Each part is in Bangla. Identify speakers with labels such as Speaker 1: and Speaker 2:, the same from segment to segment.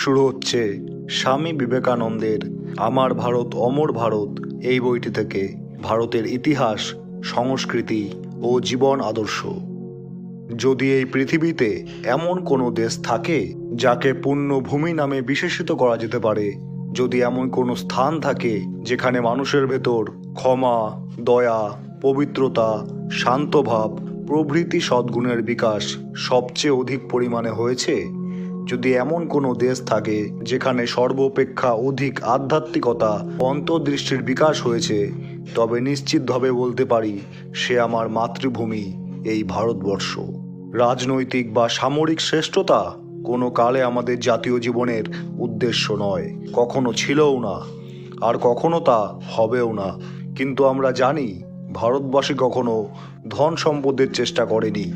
Speaker 1: শুরু হচ্ছে স্বামী বিবেকানন্দের আমার ভারত, অমর ভারত এই বইটি থেকে ভারতের ইতিহাস, সংস্কৃতি ও জীবন আদর্শ। যদি এই পৃথিবীতে এমন কোনো দেশ থাকে যাকে পুণ্যভূমি নামে বিশেষিত করা যেতে পারে, যদি এমন কোনো স্থান থাকে যেখানে মানুষের ভেতর ক্ষমা, দয়া, পবিত্রতা, শান্তভাব, প্রভৃতি সদ্গুণের বিকাশ সবচেয়ে অধিক পরিমাণে হয়েছে যদি এমন কোনো দেশ থাকে যেখানে সর্বাপেক্ষা অধিক আধ্যাত্মিকতা অন্তর্দৃষ্টির বিকাশ হয়েছে, তবে নিশ্চিতভাবে বলতে পারি সে আমার মাতৃভূমি, এই ভারতবর্ষ। রাজনৈতিক বা সামরিক শ্রেষ্ঠতা কোনো কালে আমাদের জাতীয় জীবনের উদ্দেশ্য নয়, কখনো ছিলও না, আর কখনো তা হবেও না। কিন্তু আমরা জানি, ভারতবাসী কখনো ধন সম্পদের চেষ্টা করেনি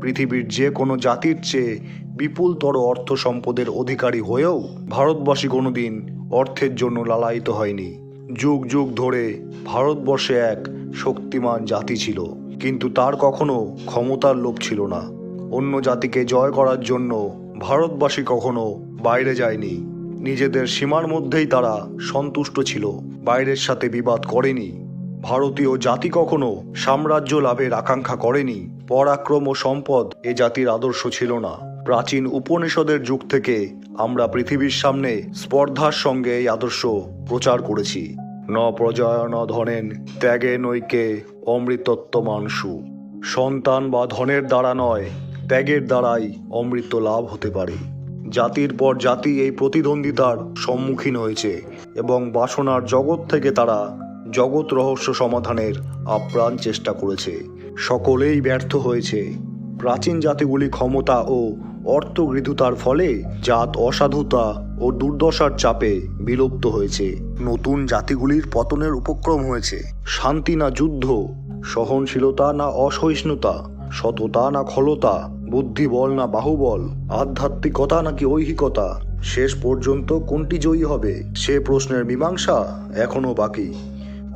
Speaker 1: পৃথিবীর যে কোনো জাতির চেয়ে বিপুলতর অর্থ সম্পদের অধিকারী হয়েও ভারতবাসী কোনোদিন অর্থের জন্য লালায়িত হয়নি। যুগ যুগ ধরে ভারতবর্ষে এক শক্তিমান জাতি ছিল, কিন্তু তার কখনো ক্ষমতার লোভ ছিল না। অন্য জাতিকে জয় করার জন্য ভারতবাসী কখনো বাইরে যায়নি। নিজেদের সীমার মধ্যেই তারা সন্তুষ্ট ছিল, বাইরের সাথে বিবাদ করেনি। ভারতীয় জাতি কখনো সাম্রাজ্য লাভের আকাঙ্ক্ষা করেনি। পরাক্রম ও সম্পদ এ জাতির আদর্শ ছিল না। প্রাচীন উপনিষদের যুগ থেকে আমরা পৃথিবীর সামনে স্পর্ধার সঙ্গে এই আদর্শ প্রচার করেছি। ন প্রজয় ন ধনেন, ত্যাগে নৈকে অমৃতত্ব মানসু সন্তান বা ধনের দ্বারা নয়, ত্যাগের দ্বারাই অমৃত লাভ হতে পারে। জাতির পর জাতি এই প্রতিদ্বন্দ্বিতার সম্মুখীন হয়েছে এবং বাসনার জগৎ থেকে তারা জগৎ রহস্য সমাধানের আপ্রাণ চেষ্টা করেছে। সকলেই ব্যর্থ হয়েছে। প্রাচীন জাতিগুলি ক্ষমতা ও অর্থগৃধুতার ফলে জাত অসাধুতা ও দুর্দশার চাপে বিলুপ্ত হয়েছে। নতুন জাতিগুলির পতনের উপক্রম হয়েছে। শান্তি না যুদ্ধ, সহনশীলতা না অসহিষ্ণুতা, সততা না খলতা, বুদ্ধিবল না বাহুবল, আধ্যাত্মিকতা নাকি ঐহিকতা, শেষ পর্যন্ত কোনটি জয়ী হবে, সে প্রশ্নের মীমাংসা এখনও বাকি।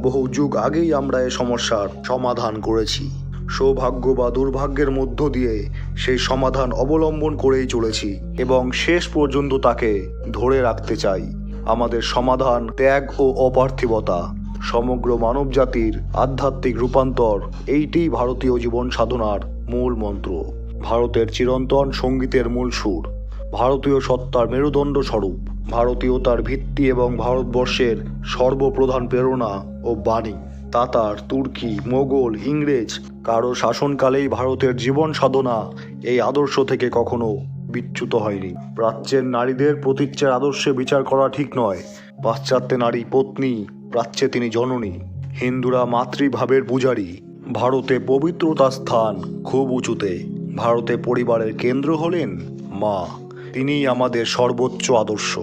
Speaker 1: বহু যুগ আগেই আমরা এ সমস্যার সমাধান করেছি। সৌভাগ্য বা দুর্ভাগ্যের মধ্য দিয়ে সেই সমাধান অবলম্বন করেই চলেছি এবং শেষ পর্যন্ত তাকে ধরে রাখতে চাই। আমাদের সমাধান ত্যাগ ও অপার্থিবতা, সমগ্র মানবজাতির আধ্যাত্মিক রূপান্তর, এইটিই ভারতীয় জীবন সাধনার মূল মন্ত্র। ভারতের চিরন্তন সঙ্গীতের মূল সুর, ভারতীয় সত্তার মেরুদণ্ড স্বরূপ, ভারতীয়তার ভিত্তি এবং ভারতবর্ষের সর্বপ্রধান প্রেরণা ও বাণী। তাতার, তুর্কি, মোগল, ইংরেজ, কারও শাসনকালেই ভারতের জীবন সাধনা, এই আদর্শ থেকে কখনো বিচ্যুত হয়নি। প্রাচ্যের নারীদের প্রতীচ্যের আদর্শে বিচার করা ঠিক নয়। পাশ্চাত্যে নারী পত্নী, প্রাচ্যে তিনি জননী। হিন্দুরা মাতৃভাবের পূজারী। ভারতে পবিত্রতার স্থান খুব উঁচুতে। ভারতে পরিবারের কেন্দ্র হলেন মা। তিনিই আমাদের সর্বোচ্চ আদর্শ।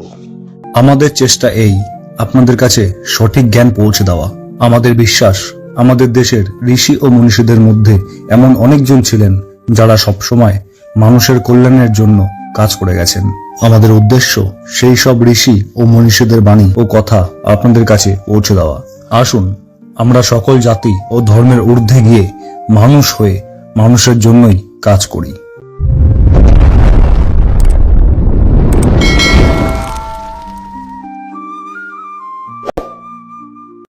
Speaker 2: আমাদের চেষ্টা এই। আপনাদের কাছে সঠিক জ্ঞান পৌঁছে দেওয়া। আমাদের বিশ্বাস, আমাদের দেশের ঋষি ও মনীষীদের মধ্যে এমন অনেকজন ছিলেন যারা সবসময় মানুষের কল্যাণের জন্য কাজ করে গেছেন। আমাদের উদ্দেশ্য সেই সব ঋষি ও মনীষীদের বাণী ও কথা আপনাদের কাছে পৌঁছে দেওয়া। আসুন, আমরা সকল জাতি ও ধর্মের ঊর্ধ্বে গিয়ে মানুষ হয়ে মানুষের জন্যই কাজ করি।